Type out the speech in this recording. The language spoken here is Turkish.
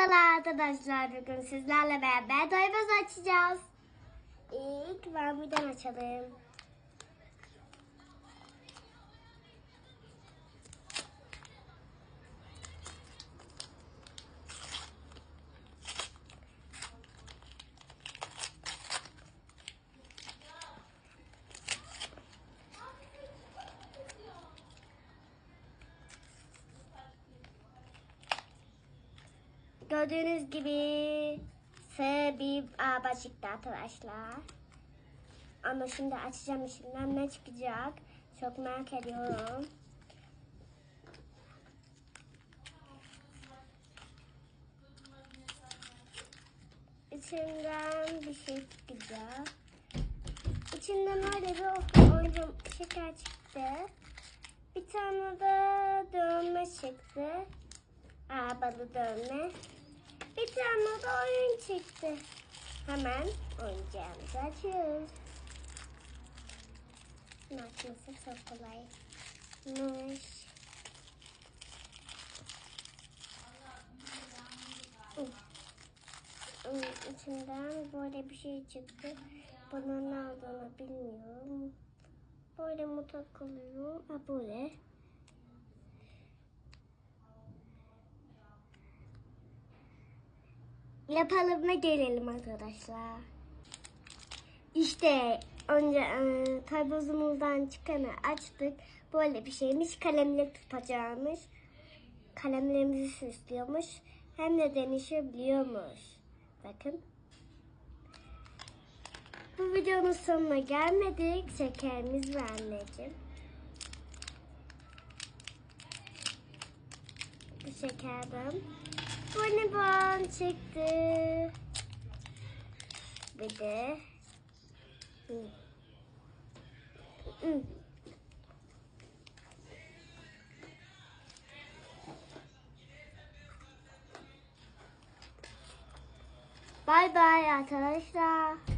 Merhabalar arkadaşlar. Bugün sizlerle beraber doyumuz açacağız. İlk Bambi'den açalım. Gördüğünüz gibi S bir araba çıktı arkadaşlar. Ama şimdi açacağım içinden ne çıkacak. Çok merak ediyorum. İçinden bir şey çıkacak. İçinden öyle bir oyuncak şeker çıktı. Bir tane de dövme çıktı. Arabalı dövme. Bir tane de oyun çıktı. Hemen oyuncağımızı açıyoruz. Açması çok kolaymış. Hmm, İçinden böyle bir şey çıktı. Bunun ne olduğunu bilmiyorum. Böyle mi takılıyor? Ha böyle. Yapalım ve gelelim arkadaşlar. İşte önce e, kaybozumuzdan çıkanı açtık. Böyle bir şeymiş. Kalemle tutacağımız. Kalemlerimizi süslüyormuş. Hem de denişebiliyormuş. Bakın. Bu videonun sonuna gelmedik. Şekerimiz var anneciğim. Bu şekerden bonibon çıktı. Bir de. Bye bye arkadaşlar.